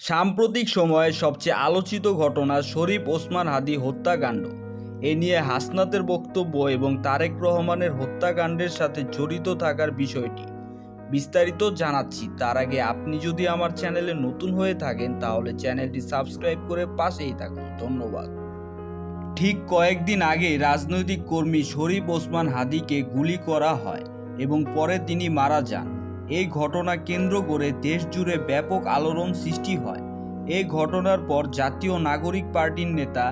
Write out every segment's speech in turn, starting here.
সাম্প্রতিক সময়ে সবচেয়ে আলোচিত ঘটনা শরীফ ওসমান হাদি হত্যাকাণ্ড। এ নিয়ে হাসনাতের বক্তব্য এবং তারেক রহমানের হত্যাকাণ্ডের সাথে জড়িত থাকার বিষয়টি বিস্তারিত জানাচ্ছি। তার আগে আপনি যদি আমার চ্যানেলে নতুন হয়ে থাকেন, তাহলে চ্যানেলটি সাবস্ক্রাইব করে পাশেই থাকুন। ধন্যবাদ। ঠিক কয়েকদিন আগে রাজনৈতিক কর্মী শরীফ ওসমান হাদিকে গুলি করা হয় এবং পরে তিনি মারা যান। এই ঘটনা কেন্দ্র করে দেশ জুড়ে ব্যাপক আলোড়ন সৃষ্টি হয়। এই ঘটনার পর জাতীয় নাগরিক পার্টির নেতা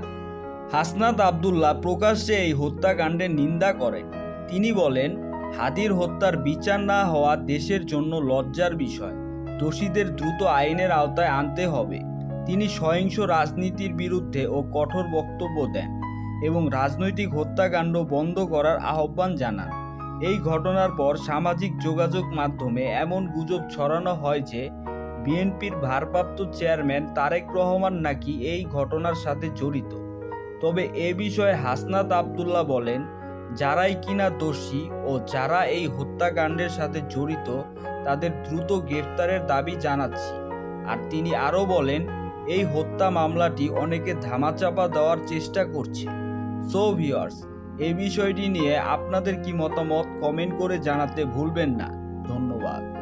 হাসনাত আবদুল্লাহ প্রকাশ্যে এই হত্যাকাণ্ডের নিন্দা করেন। তিনি বলেন হাদির হত্যার বিচার না হওয়া দেশের জন্য লজ্জার বিষয়। দোষীদের দ্রুত আইনের আওতায় আনতে হবে। তিনি সহিংস রাজনীতির বিরুদ্ধে ও কঠোর বক্তব্য দেন এবং রাজনৈতিক হত্যাকাণ্ড বন্ধ করার আহ্বান জানান। এই ঘটনার পর সামাজিক যোগাযোগ মাধ্যমে এমন গুজব ছড়ানো হয় যে, বিএনপির ভারপ্রাপ্ত চেয়ারম্যান তারেক রহমান নাকি এই ঘটনার সাথে জড়িত। তবে এ বিষয়ে হাসনাত আবদুল্লাহ বলেন, যারাই কিনা দোষী ও যারা এই হত্যাকাণ্ডের সাথে জড়িত, তাদের দ্রুত গ্রেফতারের দাবি জানাচ্ছি। আর তিনি আরও বলেন, এই হত্যা মামলাটি অনেকে ধামাচাপা দেওয়ার চেষ্টা করছে। সো ভিউয়ার্স এ বিষয়টি নিয়ে আপনাদের কি মতামত কমেন্ট করে জানাতে ভুলবেন না। ধন্যবাদ।